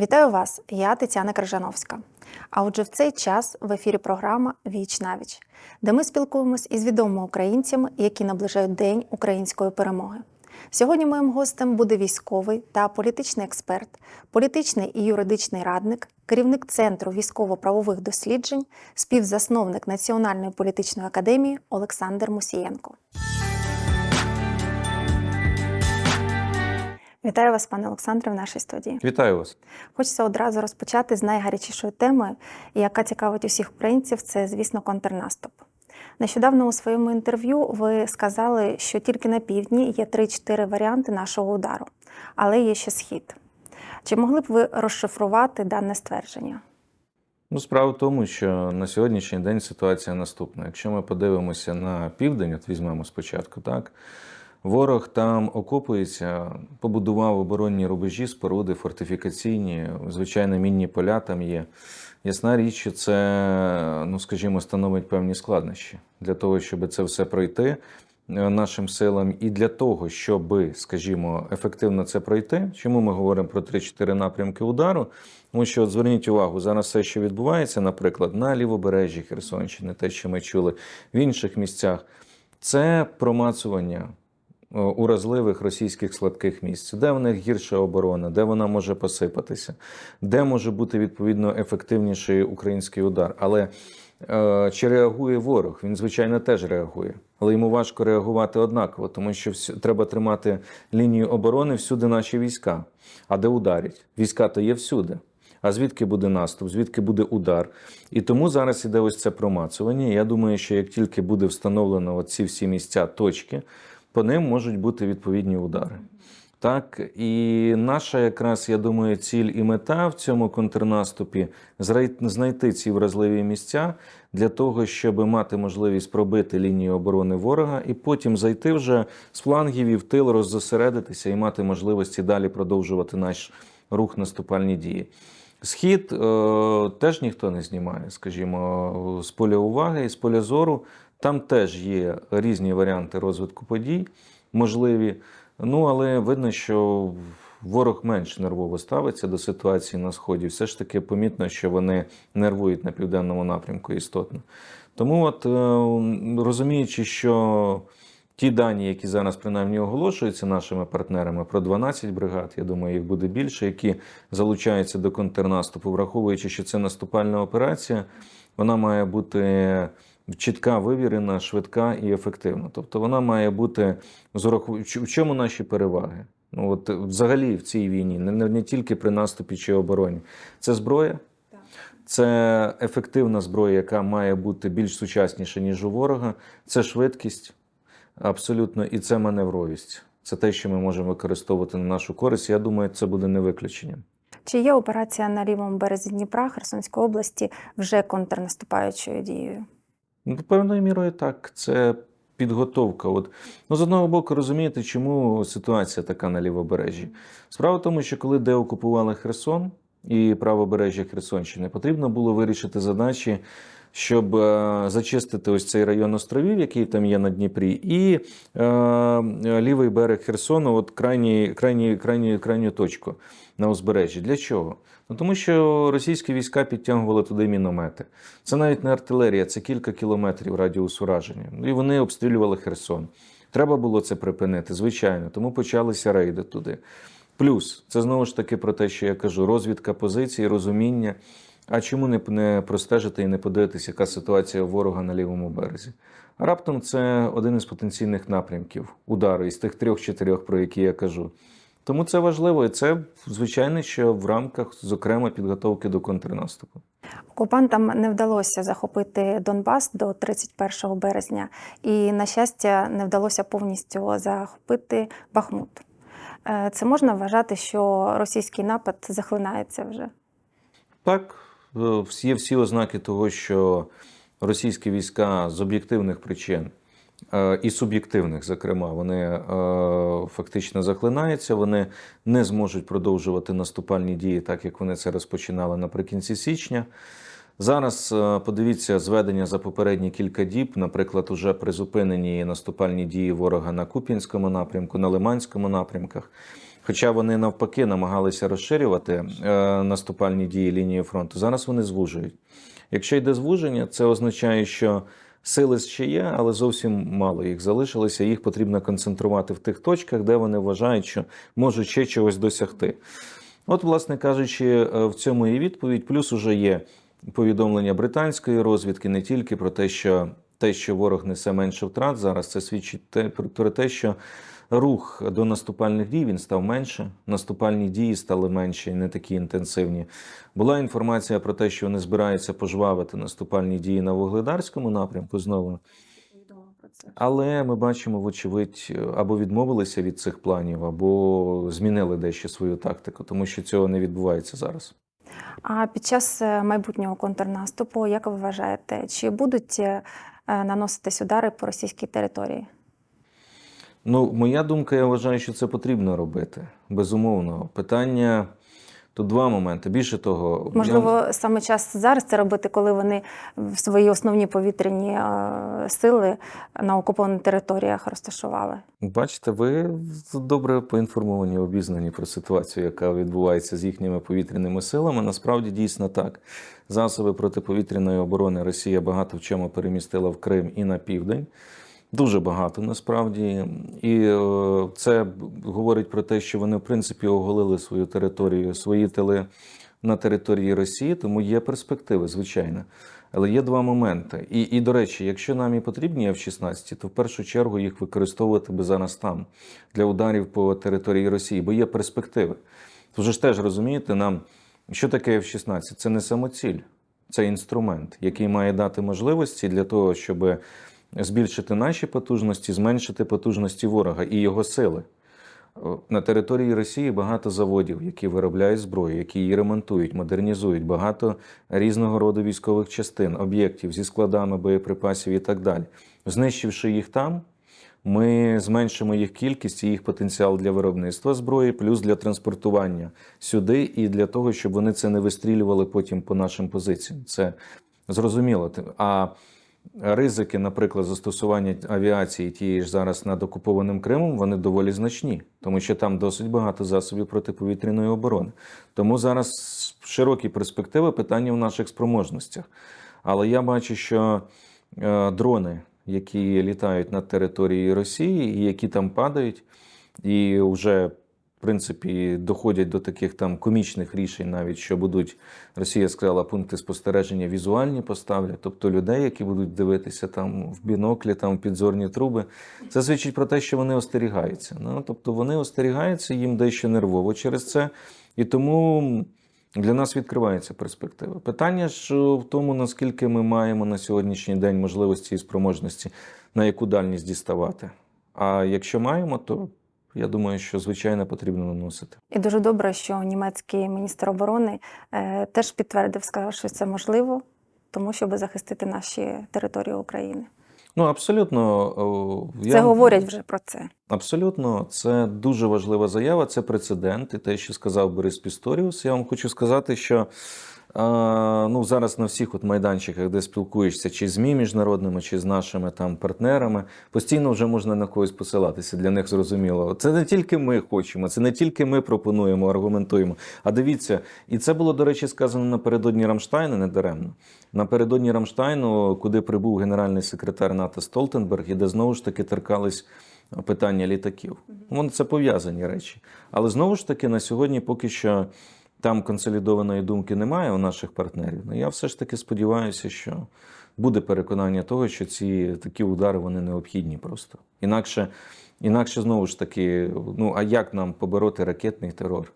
Вітаю вас! Я Тетяна Крижановська. А отже, в цей час в ефірі програма Віч на віч, де ми спілкуємось із відомими українцями, які наближають День української перемоги. Сьогодні моїм гостем буде військовий та політичний експерт, політичний і юридичний радник, керівник Центру військово-правових досліджень, співзасновник Національної політичної академії Олександр Мусієнко. Вітаю вас, пане Олександре, в нашій студії. Вітаю вас. Хочеться одразу розпочати з найгарячішої теми, яка цікавить усіх українців, це, звісно, контрнаступ. Нещодавно у своєму інтерв'ю ви сказали, що тільки на півдні є 3-4 варіанти нашого удару, але є ще схід. Чи могли б ви розшифрувати дане ствердження? Ну, справа в тому, що на сьогоднішній день ситуація наступна. Якщо ми подивимося на південь, от візьмемо спочатку, так ворог там окопується, побудував оборонні рубежі, споруди, фортифікаційні, звичайно, мінні поля там є. Ясна річ, що це, ну скажімо, становить певні складнощі для того, щоб це все пройти е, нашим силам, і для того, щоб, скажімо, ефективно це пройти. Чому ми говоримо про 3-4 напрямки удару? Тому що от зверніть увагу, зараз все, що відбувається, наприклад, на лівобережжі Херсонщини, те, що ми чули в інших місцях, це промацування уразливих російських слабких місць, де в них гірша оборона, де вона може посипатися, де може бути відповідно ефективніший український удар. Але е, чи реагує ворог? Він, звичайно, теж реагує. Але йому важко реагувати однаково, тому що треба тримати лінію оборони всюди наші війська. А де ударять? Війська то є всюди. А звідки буде наступ, звідки буде удар? І тому зараз іде ось це промацування. Я думаю, що як тільки буде встановлено ці всі місця, точки, по ним можуть бути відповідні удари. Так, і наша якраз, я думаю, ціль і мета в цьому контрнаступі знайти ці вразливі місця для того, щоб мати можливість пробити лінію оборони ворога і потім зайти вже з флангів і в тил роззосередитися і мати можливості далі продовжувати наш рух наступальні дії. Схід е, теж ніхто не знімає, скажімо, з поля уваги і з поля зору. Там теж є різні варіанти розвитку подій, можливі. Ну, але видно, що ворог менш нервово ставиться до ситуації на сході. Все ж таки помітно, що вони нервують на південному напрямку істотно. Тому, от е, розуміючи, що ті дані, які зараз принаймні оголошуються нашими партнерами про 12 бригад, я думаю, їх буде більше, які залучаються до контрнаступу, враховуючи, що це наступальна операція, вона має бути чітка, вивірена, швидка і ефективна. Тобто вона має бути з ураху- в чому наші переваги. Ну от взагалі в цій війні, не, не, не тільки при наступі чи обороні, це зброя. Це ефективна зброя, яка має бути більш сучасніша, ніж у ворога. Це швидкість, абсолютно, і це маневровість. Це те, що ми можемо використовувати на нашу користь. Я думаю, це буде не виключенням. Чи є операція на лівому березі Дніпра Херсонської області вже контрнаступаючою дією? Ну, певною мірою так. Це підготовка. От, ну, з одного боку, розумієте, чому ситуація така на лівобережжі? Справа в тому, що коли деокупували Херсон і правобережжя Херсонщини, потрібно було вирішити задачі, щоб е, зачистити ось цей район островів, який там є на Дніпрі, і е, лівий берег Херсону, от крайні, крайні, крайні, крайню точку на узбережжі. Для чого? Ну, тому що російські війська підтягували туди міномети. Це навіть не артилерія, це кілька кілометрів радіус ураження. Ну, І вони обстрілювали Херсон. Треба було це припинити, звичайно. Тому почалися рейди туди. Плюс це знову ж таки про те, що я кажу: розвідка позицій, розуміння. А чому не, не простежити і не подивитися, яка ситуація ворога на лівому березі? Раптом це один із потенційних напрямків удару із тих трьох-чотирьох, про які я кажу. Тому це важливо, і це звичайно, що в рамках, зокрема, підготовки до контрнаступу. Окупантам не вдалося захопити Донбас до 31 березня, і, на щастя, не вдалося повністю захопити Бахмут. Е, Це можна вважати, що російський напад захлинається вже. Так, є всі ознаки того, що російські війська з об'єктивних причин е, і суб'єктивних, зокрема, вони е, фактично захлинаються, вони не зможуть продовжувати наступальні дії, так як вони це розпочинали наприкінці січня. Зараз е, подивіться зведення за попередні кілька діб, наприклад, уже призупинені наступальні дії ворога на Куп'янському напрямку, на Лиманському напрямках. Хоча вони навпаки намагалися розширювати е, наступальні дії лінії фронту, зараз вони звужують. Якщо йде звуження, це означає, що сили ще є, але зовсім мало їх залишилося. Їх потрібно концентрувати в тих точках, де вони вважають, що можуть ще чогось досягти. От, власне кажучи, е, в цьому і відповідь. Плюс уже є повідомлення британської розвідки не тільки про те, що те, що ворог несе менше втрат зараз, це свідчить те, про, про те, що рух до наступальних дій він став менше, наступальні дії стали менші, не такі інтенсивні. Була інформація про те, що вони збираються пожвавити наступальні дії на Вугледарському напрямку знову. Але ми бачимо, вочевидь, або відмовилися від цих планів, або змінили дещо свою тактику, тому що цього не відбувається зараз. А під час е, майбутнього контрнаступу, як ви вважаєте, чи будуть е, наноситись удари по російській території? Ну, моя думка, я вважаю, що це потрібно робити. Безумовно. Питання тут два моменти. Більше того, я- Можливо, саме час зараз це робити, коли вони в свої основні повітряні е, сили на окупованих територіях розташували. Бачите, ви добре поінформовані, обізнані про ситуацію, яка відбувається з їхніми повітряними силами. Насправді дійсно так. Засоби протиповітряної оборони Росія багато в чому перемістила в Крим і на південь. Дуже багато насправді. І е, це говорить про те, що вони, в принципі, оголили свою територію, свої тили на території Росії, тому є перспективи, звичайно. Але є два моменти. І, і до речі, якщо нам і потрібні F-16, то в першу чергу їх використовувати би зараз там для ударів по території Росії, бо є перспективи. Тож ж теж розумієте, нам що таке F-16? Це не самоціль, це інструмент, який має дати можливості для того, щоб збільшити наші потужності, зменшити потужності ворога і його сили. На території Росії багато заводів, які виробляють зброю, які її ремонтують, модернізують, багато різного роду військових частин, об'єктів зі складами боєприпасів і так далі. Знищивши їх там, ми зменшимо їх кількість і їх потенціал для виробництва зброї, плюс для транспортування сюди, і для того, щоб вони це не вистрілювали потім по нашим позиціям. Це зрозуміло. А ризики, наприклад, застосування авіації тієї ж зараз над окупованим Кримом, вони доволі значні, тому що там досить багато засобів протиповітряної оборони. Тому зараз широкі перспективи питання в наших спроможностях. Але я бачу, що е, дрони, які літають над територією Росії, і які там падають, і вже принципі доходять до таких там комічних рішень, навіть що будуть Росія сказала, пункти спостереження візуальні поставлять, тобто людей, які будуть дивитися там в біноклі, там в підзорні труби. Це свідчить про те, що вони остерігаються. Ну тобто вони остерігаються їм дещо нервово через це, і тому. Для нас відкриваються перспективи. Питання ж в тому, наскільки ми маємо на сьогоднішній день можливості і спроможності, на яку дальність діставати. А якщо маємо, то я думаю, що звичайно потрібно наносити. І дуже добре, що німецький міністр оборони е, теж підтвердив, сказав, що це можливо, тому щоб захистити наші території України. Ну абсолютно о, Це говорять вже про це. Абсолютно, це дуже важлива заява, це прецедент. І те, що сказав Борис Пісторіус, я вам хочу сказати, що ну, зараз на всіх от майданчиках, де спілкуєшся, чи з ЗМІ міжнародними, чи з нашими там партнерами, постійно вже можна на когось посилатися. Для них зрозуміло. Це не тільки ми хочемо, це не тільки ми пропонуємо, аргументуємо. А дивіться, і це було, до речі, сказано напередодні Рамштайну, не даремно. Напередодні Рамштайну, куди прибув генеральний секретар НАТО Столтенберг, і де знову ж таки торкались питання літаків. Вони це пов'язані речі. Але знову ж таки, на сьогодні поки що там консолідованої думки немає у наших партнерів. Ну я все ж таки сподіваюся, що буде переконання того, що ці такі удари вони необхідні просто. Інакше, інакше знову ж таки, ну а як нам побороти ракетний терор?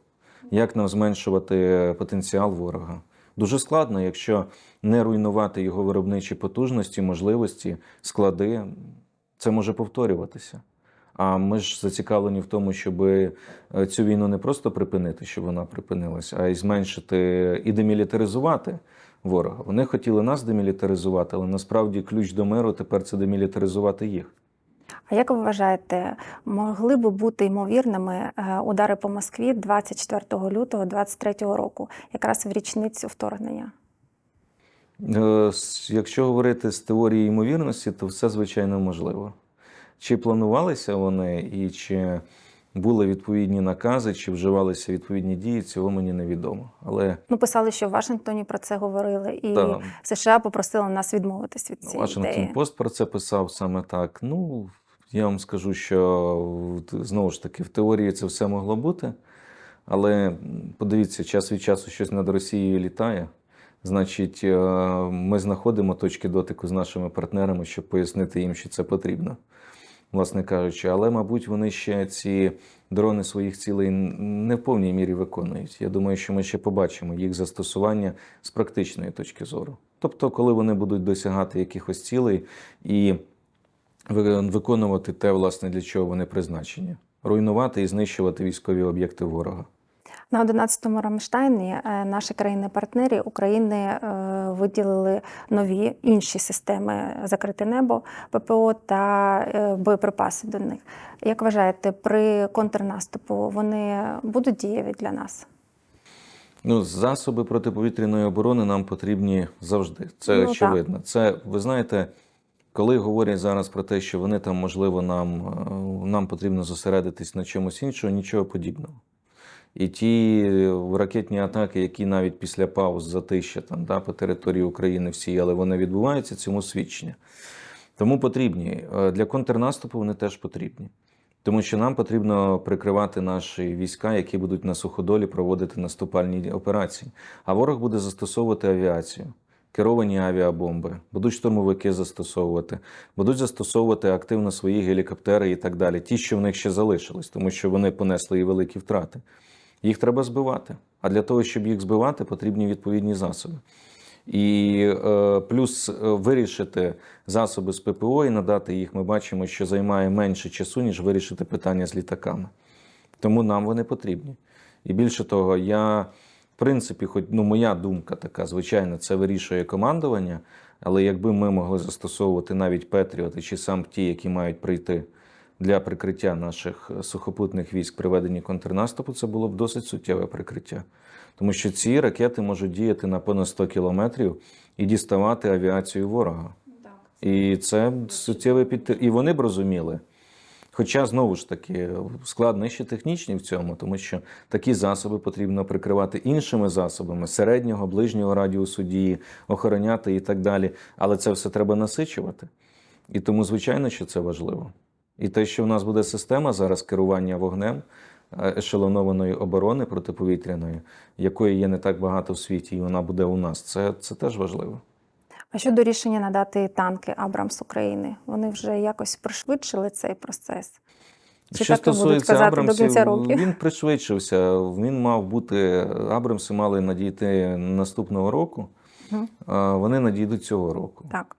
Як нам зменшувати потенціал ворога? Дуже складно, якщо не руйнувати його виробничі потужності, можливості, склади, це може повторюватися. А ми ж зацікавлені в тому, щоб е, цю війну не просто припинити, щоб вона припинилася, а й зменшити і демілітаризувати ворога. Вони хотіли нас демілітаризувати, але насправді ключ до миру тепер це демілітаризувати їх. А як ви вважаєте, могли би бути ймовірними е, удари по Москві 24 лютого 2023 року, якраз в річницю вторгнення? Е, Якщо говорити з теорії ймовірності, то все звичайно можливо. Чи планувалися вони, і чи були відповідні накази чи вживалися відповідні дії, цього мені невідомо. Але Ну, писали, що в Вашингтоні про це говорили, і Та. США попросили нас відмовитись від цієї Вашингтон ідеї. Пост про це писав саме так. Ну, я вам скажу, що знову ж таки в теорії це все могло бути. Але подивіться, час від часу щось над Росією літає. Значить, е, ми знаходимо точки дотику з нашими партнерами, щоб пояснити їм, що це потрібно, власне кажучи. Але, мабуть, вони ще ці дрони своїх цілей не в повній мірі виконують. Я думаю, що ми ще побачимо їх застосування з практичної точки зору. Тобто, коли вони будуть досягати якихось цілей і виконувати те, власне, для чого вони призначені. Руйнувати і знищувати військові об'єкти ворога. На 11-му Рамштайні е, наші країни-партнери України е, виділили нові інші системи закрите небо, ППО та е, боєприпаси до них. Як вважаєте, при контрнаступу вони будуть дієві для нас? Ну, засоби протиповітряної оборони нам потрібні завжди. Це Ну, так. очевидно. Це ви знаєте, коли говорять зараз про те, що вони там, можливо, нам, е, нам потрібно зосередитись на чомусь іншому, нічого подібного. І ті ракетні атаки, які навіть після пауз затища там, да, по території України всі, але вони відбуваються, цьому свідчення. Тому потрібні. Е, Для контрнаступу вони теж потрібні. Тому що нам потрібно прикривати наші війська, які будуть на суходолі проводити наступальні операції. А ворог буде застосовувати авіацію, керовані авіабомби, будуть штурмовики застосовувати, будуть застосовувати активно свої гелікоптери і так далі. Ті, що в них ще залишились, тому що вони понесли і великі втрати. Їх треба збивати. А для того, щоб їх збивати, потрібні відповідні засоби. І е, плюс е, вирішити засоби з ППО і надати їх, ми бачимо, що займає менше часу, ніж вирішити питання з літаками. Тому нам вони потрібні. І більше того, я, в принципі, хоч ну, моя думка така, звичайно, це вирішує командування. Але якби ми могли застосовувати навіть Петріоти чи сам ті, які мають прийти для прикриття наших е, сухопутних військ при веденні контрнаступу, це було б досить суттєве прикриття. Тому що ці ракети можуть діяти на понад 100 кілометрів і діставати авіацію ворога. І це суттєве підтр... І вони б розуміли. Хоча, знову ж таки, складнощі технічні в цьому, тому що такі засоби потрібно прикривати іншими засобами середнього, ближнього радіусу дії, охороняти і так далі. Але це все треба насичувати. І тому, звичайно, що це важливо. І те, що в нас буде система зараз керування вогнем е, ешелонованої оборони протиповітряної, якої є не так багато в світі, і вона буде у нас, це, це теж важливо. А щодо рішення надати танки Абрамс України, вони вже якось пришвидшили цей процес. Чи Що так стосується до Абрамсів, кінця року? він пришвидшився. Він мав бути Абрамси мали надійти наступного року. Мгм. а Вони надійдуть цього року. Так.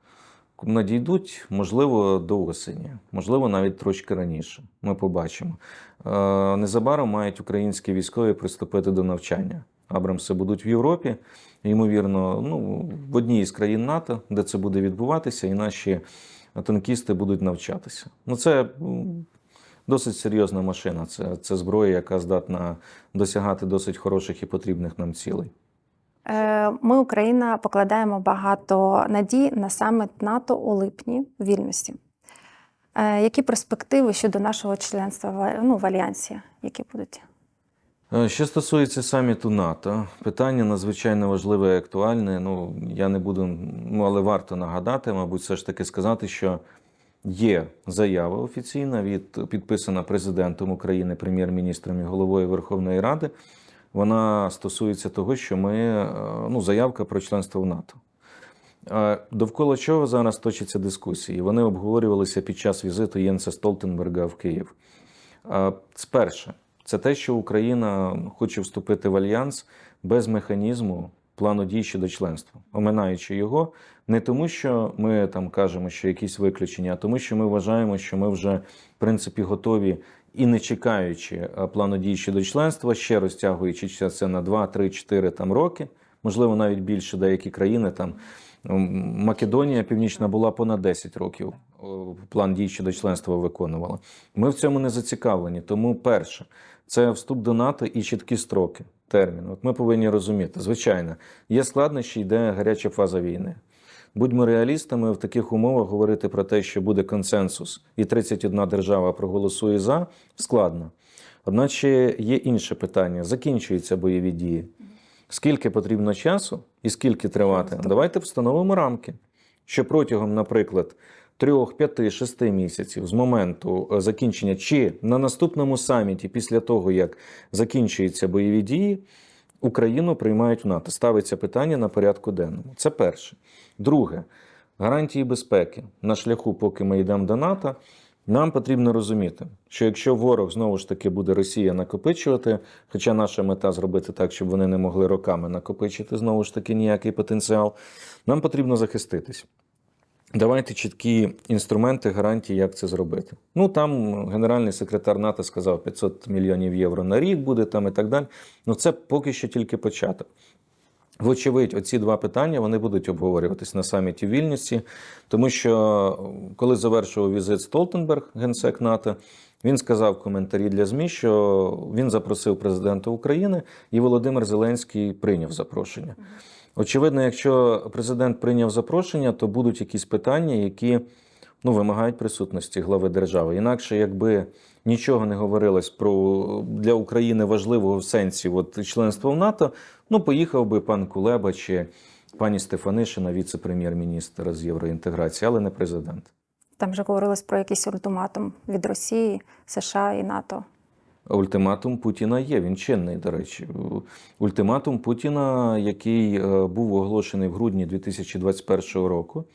Надійдуть, можливо, до осені, можливо, навіть трошки раніше. Ми побачимо. Е, Незабаром мають українські військові приступити до навчання. Абрамси будуть в Європі, ймовірно, ну, в одній із країн НАТО, де це буде відбуватися, і наші танкісти будуть навчатися. Ну, це досить серйозна машина. Це, це зброя, яка здатна досягати досить хороших і потрібних нам цілей. Е, Ми, Україна, покладаємо багато надій на саміт НАТО у липні в Вільнюсі. Е, Які перспективи щодо нашого членства ну, в Альянсі? Які будуть? Е, Що стосується саміту НАТО, питання надзвичайно важливе і актуальне. Ну я не буду, ну але варто нагадати, мабуть, все ж таки сказати, що є заява офіційна від підписана президентом України, прем'єр-міністром і головою Верховної Ради. Вона стосується того, що ми е, ну, заявка про членство в НАТО. Е, Довкола чого зараз точаться дискусії? Вони обговорювалися під час візиту Єнса Столтенберга в Київ. Е, Сперше, це те, що Україна хоче вступити в альянс без механізму плану дій щодо членства, оминаючи його не тому, що ми там кажемо, що якісь виключення, а тому, що ми вважаємо, що ми вже в принципі готові і не чекаючи е, плану дій щодо членства, ще розтягуючи це на 2, 3, 4 там роки, можливо, навіть більше деякі країни там. Македонія Північна була понад 10 років. План дій щодо членства виконувала. Ми в цьому не зацікавлені. Тому, перше, це вступ до НАТО і чіткі строки, терміни. От ми повинні розуміти, звичайно, є складнощі, йде гаряча фаза війни. Будьмо реалістами в таких умовах говорити про те, що буде консенсус, і 31 держава проголосує за, складно. Одначе є інше питання: закінчуються бойові дії. Скільки потрібно часу і скільки тривати? Давайте встановимо рамки, що протягом, наприклад, трьох, п'яти, шести місяців з моменту е, закінчення, чи на наступному саміті, після того як закінчуються бойові дії, Україну приймають в НАТО. Ставиться питання на порядку денному. Це перше. Друге, гарантії безпеки на шляху, поки ми йдемо до НАТО. Нам потрібно розуміти, що якщо ворог знову ж таки буде Росія накопичувати, хоча наша мета зробити так, щоб вони не могли роками накопичити знову ж таки ніякий потенціал, нам потрібно захиститись. Давайте чіткі інструменти, гарантії, як це зробити. Ну там генеральний секретар НАТО сказав 500 мільйонів євро на рік буде там і так далі. Ну це поки що тільки початок. Вочевидь, оці два питання вони будуть обговорюватись на саміті в тому що коли завершував візит Столтенберг, генсек НАТО, він сказав в коментарі для ЗМІ, що він запросив президента України, і Володимир Зеленський прийняв запрошення. Очевидно, якщо президент прийняв запрошення, то будуть якісь питання, які ну, вимагають присутності глави держави. Інакше, якби нічого не говорилось про для України важливого в сенсі от, членства в НАТО, ну поїхав би пан Кулеба чи пані Стефанишина, віце-прем'єр-міністр з євроінтеграції, але не президент. Там вже говорилось про якийсь ультиматум від Росії, США і НАТО. Ультиматум Путіна є, він чинний, до речі. Ультиматум Путіна, який е, був оголошений в грудні 2021 року.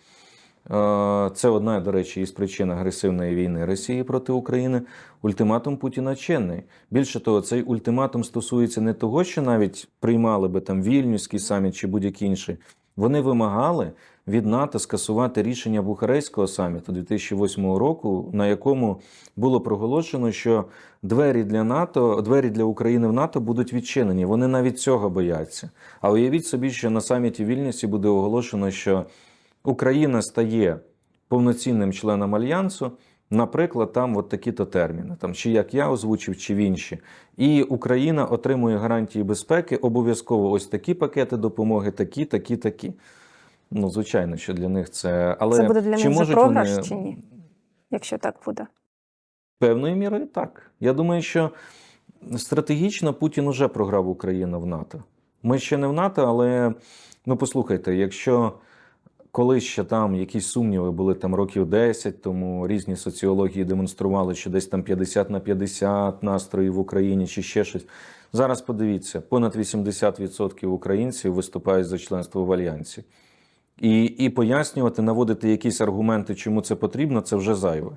Е, Це одна, до речі, із причин агресивної війни Росії проти України. Ультиматум Путіна чинний. Більше того, цей ультиматум стосується не того, що навіть приймали би там Вільнюський саміт чи будь-який інший. Вони вимагали від НАТО скасувати рішення Бухарейського саміту 2008 року, на якому було проголошено, що двері для НАТО, двері для України в НАТО будуть відчинені. Вони навіть цього бояться. А уявіть собі, що на саміті в Вільнюсі буде оголошено, що Україна стає повноцінним членом альянсу. Наприклад, там от такі-то терміни, там чи як я озвучив, чи в інші. І Україна отримує гарантії безпеки, обов'язково ось такі пакети допомоги, такі, такі, такі. Ну, звичайно, що для них це. Але Це буде для чи них вже програш вони... чи ні? Якщо так буде. Певною мірою так. Я думаю, що стратегічно Путін уже програв Україну в НАТО. Ми ще не в НАТО, але ну послухайте, якщо колись ще там якісь сумніви були там років 10, тому різні соціології демонстрували, що десь там 50 на 50 настроїв в Україні чи ще щось. Зараз подивіться, понад 80% українців виступають за членство в альянсі. І, і пояснювати, наводити якісь аргументи, чому це потрібно, це вже зайве.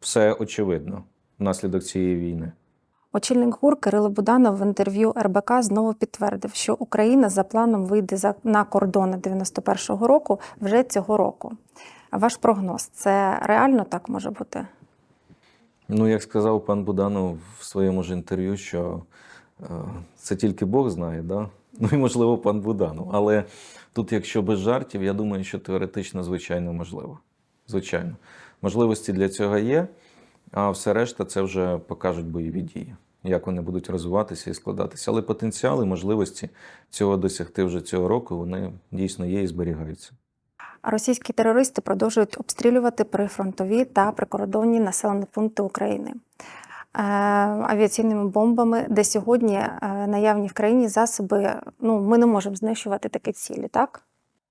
Все очевидно внаслідок цієї війни. Очільник ГУР Кирило Буданов в інтерв'ю РБК знову підтвердив, що Україна за планом вийде за на кордони 91-го року вже цього року. Ваш прогноз це реально так може бути? Ну, як сказав пан Буданов в своєму ж інтерв'ю, що е, це тільки Бог знає, да? ну і можливо пан Буданов. Але тут, якщо без жартів, я думаю, що теоретично, звичайно, можливо. Звичайно, можливості для цього є, а все решта це вже покажуть бойові дії, як вони будуть розвиватися і складатися. Але потенціал і можливості цього досягти вже цього року вони дійсно є і зберігаються. А Російські терористи продовжують обстрілювати прифронтові та прикордонні населені пункти України авіаційними бомбами, де сьогодні е, наявні в країні засоби. Ну, ми не можемо знищувати такі цілі, так?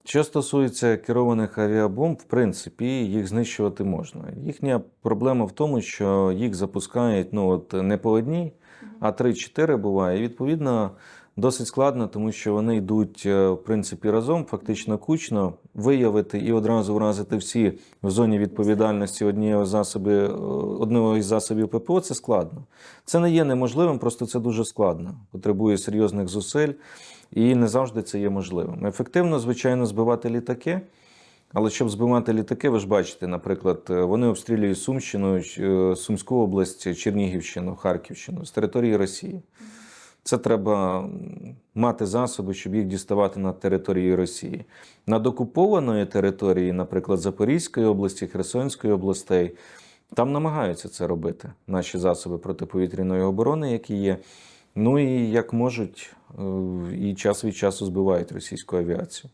Що стосується керованих авіабомб, в принципі, їх знищувати можна. Їхня проблема в тому, що їх запускають ну, от не по одній, а 3-4 буває. І відповідно досить складно, тому що вони йдуть е, в принципі разом, фактично кучно, виявити і одразу вразити всі в зоні відповідальності однієї засоби, е, одного із засобів ППО. Це складно. Це не є неможливим, просто це дуже складно. Потребує серйозних зусиль. І не завжди це є можливим. Ефективно, звичайно, збивати літаки. Але щоб збивати літаки, ви ж бачите, наприклад, е, вони обстрілюють Сумщину, Сумську область, Чернігівщину, Харківщину з території Росії. Це треба мати засоби, щоб їх діставати на території Росії. Над окупованої території, наприклад, Запорізької області, Херсонської областей, там намагаються це робити. Наші засоби протиповітряної оборони, які є. Ну і як можуть, е, і час від часу збивають російську авіацію.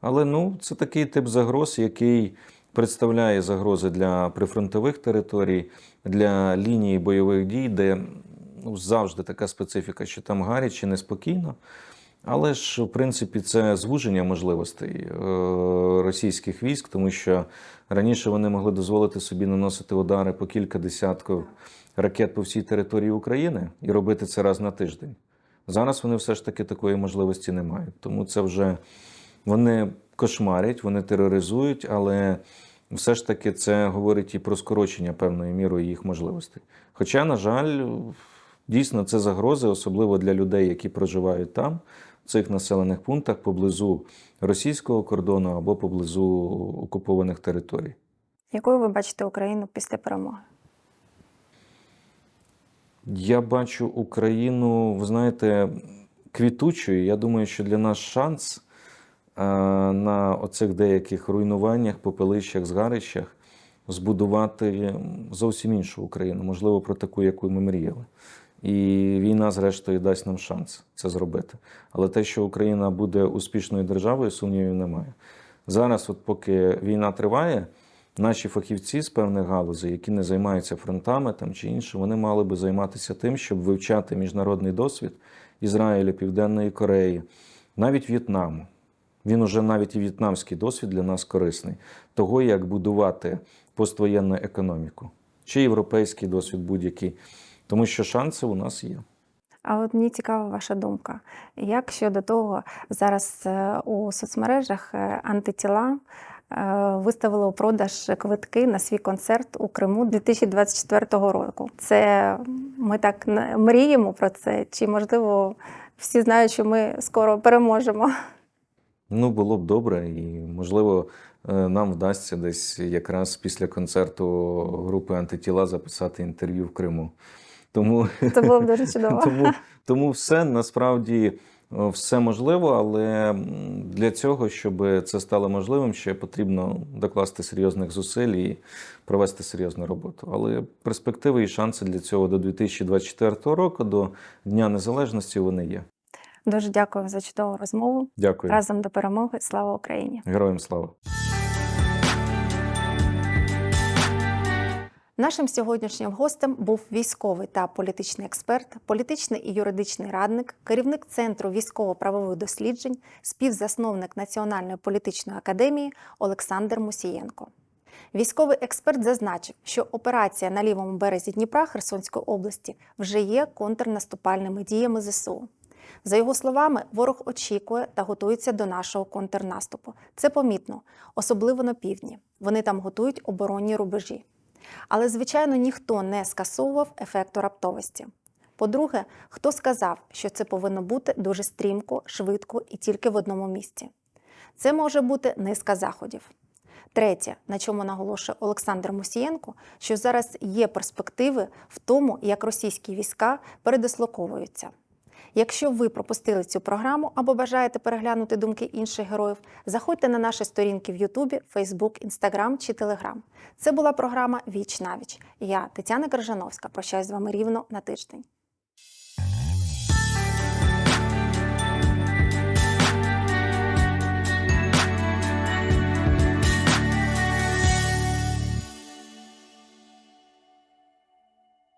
Але ну, це такий тип загроз, який представляє загрози для прифронтових територій, для лінії бойових дій, де ну, завжди така специфіка, що там гаряче, неспокійно. Але ж, в принципі, це звуження можливостей е, російських військ, тому що раніше вони могли дозволити собі наносити удари по кілька десятків ракет по всій території України і робити це раз на тиждень. Зараз вони все ж таки такої можливості не мають. Тому це вже вони кошмарять, вони тероризують, але все ж таки це говорить і про скорочення певною мірою їх можливостей. Хоча, на жаль, дійсно це загрози, особливо для людей, які проживають там, в цих населених пунктах поблизу російського кордону або поблизу окупованих територій. Якою ви бачите Україну після перемоги? Я бачу Україну, ви знаєте, квітучою. Я думаю, що для нас шанс е, на оцих деяких руйнуваннях, попелищах, згарищах збудувати зовсім іншу Україну, можливо, про таку, яку ми мріяли. І війна, зрештою, дасть нам шанс це зробити. Але те, що Україна буде успішною державою, сумнівів немає. Зараз, от поки війна триває, наші фахівці з певних галузей, які не займаються фронтами там чи інше, вони мали би займатися тим, щоб вивчати міжнародний досвід Ізраїля, Південної Кореї, навіть В'єтнаму. Він уже навіть і в'єтнамський досвід для нас корисний, того, як будувати поствоєнну економіку, чи європейський досвід будь-який, тому що шанси у нас є. А от мені цікава ваша думка. Як щодо того, зараз е, у соцмережах е, антитіла е, виставили у продаж квитки на свій концерт у Криму 2024 року. Це ми так мріємо про це, чи можливо всі знають, що ми скоро переможемо? Ну, було б добре, і можливо, нам вдасться десь якраз після концерту групи антитіла записати інтерв'ю в Криму. Тому, Це було б дуже чудово. тому, тому все насправді е, все можливо, але для цього, щоб це стало можливим, ще потрібно докласти серйозних зусиль і провести серйозну роботу. Але перспективи і шанси для цього до 2024 року, до Дня Незалежності, вони є. Дуже дякую за чудову розмову. Дякую. Разом до перемоги. Слава Україні! Героям слава! Нашим сьогоднішнім гостем був військовий та політичний експерт, політичний і юридичний радник, керівник Центру військово-правових досліджень, співзасновник Національної політичної академії Олександр Мусієнко. Військовий експерт зазначив, що операція на лівому березі Дніпра Херсонської області вже є контрнаступальними діями ЗСУ. За його словами, ворог очікує та готується до нашого контрнаступу. Це помітно, особливо на півдні. Вони там готують оборонні рубежі. Але, звичайно, ніхто не скасовував ефекту раптовості. По-друге, хто сказав, що це повинно бути дуже стрімко, швидко і тільки в одному місці? Це може бути низка заходів. Третє, на чому наголошує Олександр Мусієнко, що зараз є перспективи в тому, як російські війська передислоковуються. Якщо ви пропустили цю програму або бажаєте переглянути думки інших героїв, заходьте на наші сторінки в Ютубі, Фейсбук, Інстаграм чи Телеграм. Це була програма Віч навіч. Я Тетяна Крижановська. Прощаюсь з вами рівно на тиждень.